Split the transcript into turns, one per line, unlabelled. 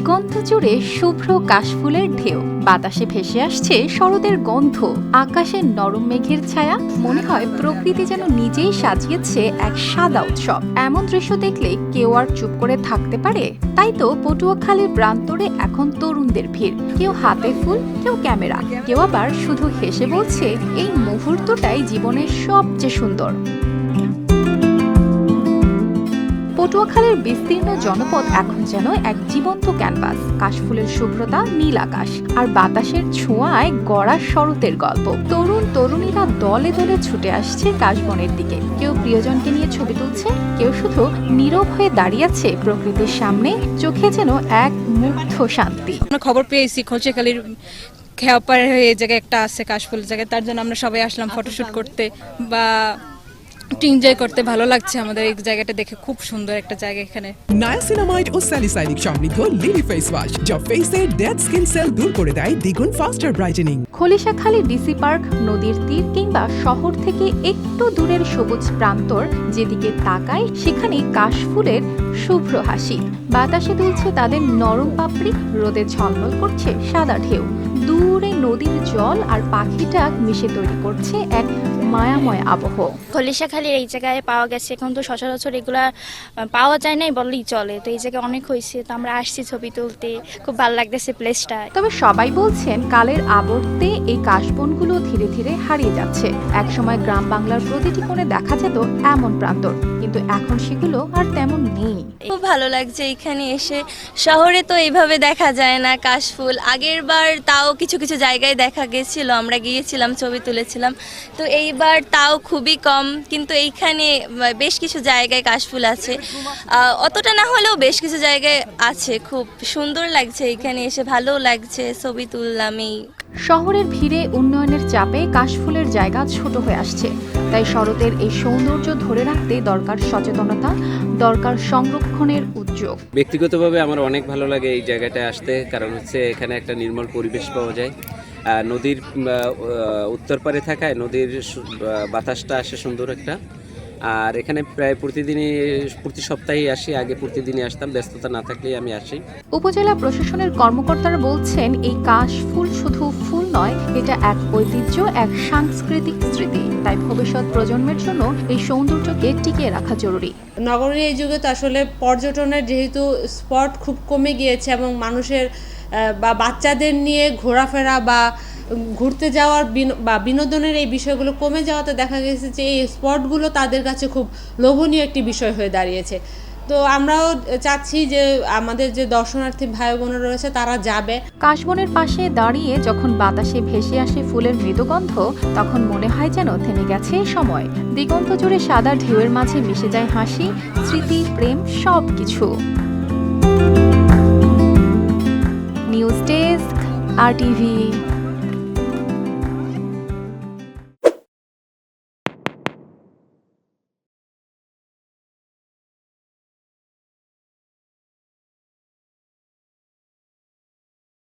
দিগন্ত জুড়ে শুভ্র কাশফুলের ঢেউ। বাতাসে ভেসে আসছে শরতের গন্ধ। আকাশে নরম মেঘের ছায়া। মনে হয় প্রকৃতি যেন নিজেই সাজিয়েছে এক সাদা উৎসব। এমন দৃশ্য দেখলে কেউ আর চুপ করে থাকতে পারে? তাই তো পটুয়াখালীর প্রান্তরে এখন তরুণদের ভিড়। কেউ হাতে ফুল, কেউ ক্যামেরা। কেউ আবার শুধু হেসে বলছে, এই মুহূর্তটাই জীবনের সবচেয়ে সুন্দর। পটুয়াখালীর বিস্তীর্ণ জনপদ এখন যেন এক জীবন্ত ক্যানভাস। কাশফুলের শুভ্রতা নীল আকাশ আর বাতাসের ছোঁয়ায় গড়া শরতের গল্প। তরুণ তরুণীরা দলে দলে ছুটে আসছে কাশবনের দিকে। কেউ প্রিয়জনকে নিয়ে ছবি তুলছে কেউ শুধু নীরব হয়ে দাঁড়িয়ে আছে প্রকৃতির সামনে। চোখে যেন এক মুগ্ধ শান্তি।
আমরা খবর পেয়েছি খোঁচেখালির খেয়াপাড়ে হয়ে এই জায়গায় একটা আছে কাশফুল জায়গায়। তার জন্য আমরা সবাই আসলাম ফটোশুট করতে বা একটু এনজয় করতে ভালো লাগছে আমাদের এই জায়গাটা দেখে খুব সুন্দর একটা জায়গা এখানে।
নায়াসিনামাইড ও স্যালিসাইনিক সমৃদ্ধ লিলি ফেস ওয়াশ যা ফেসের ডেড স্কিন সেল দূর করে দেয় দ্বিগুণ faster brightening
Khalishakhali DC park নদীর তীর কিংবা শহর থেকে একটু দূরের সবুজ প্রান্তর যেদিকে তাকায় সেখানে কাশফুলের শুভ্র হাসি। বাতাসে দুলছে তাদের নরম পাপড়ি রোদে ঝলমল করছে সাদা ঢেউ। দূরে নদীর জল আর পাখিটা মিশে তৈরি করছে এক মায়াময় আবহ।
খলিশাখালীর এই জায়গায় পাওয়া গেছে। এখন তো সচরাচর এগুলা পাওয়া যায় নাই বললেই চলে। তো এই জায়গায় অনেক হয়েছে। তো আমরা আসছি ছবি তুলতে। খুব ভালো লাগতেছে প্লেসটা
তবে সবাই বলছেন কালের আবর্তে এই কাশবনগুলো ধীরে ধীরে হারিয়ে যাচ্ছে। একসময় গ্রাম বাংলার প্রতিটি কোণে দেখা যেত এমন প্রান্তর। কিন্তু এখন সেগুলো আর তেমন নেই।
খুব ভালো লাগছে এখানে এসে। শহরে তো এইভাবে দেখা যায় না, কাশফুল। আগের বার তাও কিছু কিছু জায়গায় দেখা গেছিল, আমরা গিয়েছিলাম, ছবি তুলেছিলাম। তো এইবার তাও খুবই কম, কিন্তু এইখানে বেশ কিছু জায়গায় কাশফুল আছে। অতটা না হলেও বেশ কিছু জায়গায় আছে, খুব সুন্দর লাগছে এখানে এসে, ভালো লাগছে, ছবি তুললাম এই
শহরের ভিড়ে উন্নয়নের চাপে কাশফুলের জায়গা ছোট হয়ে আসছে। তাই শরতের এই সৌন্দর্য ধরে রাখতে দরকার সচেতনতা, দরকার সংরক্ষণের উদ্যোগ।
ব্যক্তিগতভাবে আমার অনেক ভালো লাগে এই জায়গাটায় আসতে, কারণ হচ্ছে এখানে একটা নির্মল পরিবেশ পাওয়া যায়। নদীর উত্তর পারে থাকায় নদীর বাতাসটা আসে সুন্দর একটা। আর এখানে প্রায় প্রতিদিনই প্রতি সপ্তাহেই আসি আগে প্রতিদিনই আসতাম ব্যস্ততা না থাকলেই আমি আসি।
উপজেলা প্রশাসনের কর্মকর্তারা বলছেন এই কাশফুল শুধু ফুল নয় এটা এক ঐতিহ্য এক সাংস্কৃতিক স্মৃতি। তাই ভবিষ্যৎ প্রজন্মের জন্য এই সৌন্দর্যকে টিকিয়ে রাখা জরুরি।
নগরীর এই যুগে তো আসলে পর্যটনের যেহেতু স্পট খুব কমে গিয়েছে এবং মানুষের বা বাচ্চাদের নিয়ে ঘোরাফেরা বা ঘুরতে যাওয়ার বা বিনোদনের এই বিষয়গুলো কমে যাওয়াতে দেখা গেছে যে এই স্পটগুলো তাদের কাছে খুব লোভনীয় একটি বিষয় হয়ে দাঁড়িয়েছে। তো আমরাও চাচ্ছি যে আমাদের যে দর্শনার্থী ভাই বোনেরা রয়েছে তারা যাবে।
কাশবনের পাশে দাঁড়িয়ে যখন বাতাসে ভেসে আসে ফুলের মৃদুগন্ধ, তখন মনে হয় যেন থেমে গেছে সময়। দিগন্ত জুড়ে সাদা ঢেউয়ের মাঝে মিশে যায় হাসি, স্মৃতি, প্রেম সব কিছু নিউজ ডেস্ক, আর টিভি।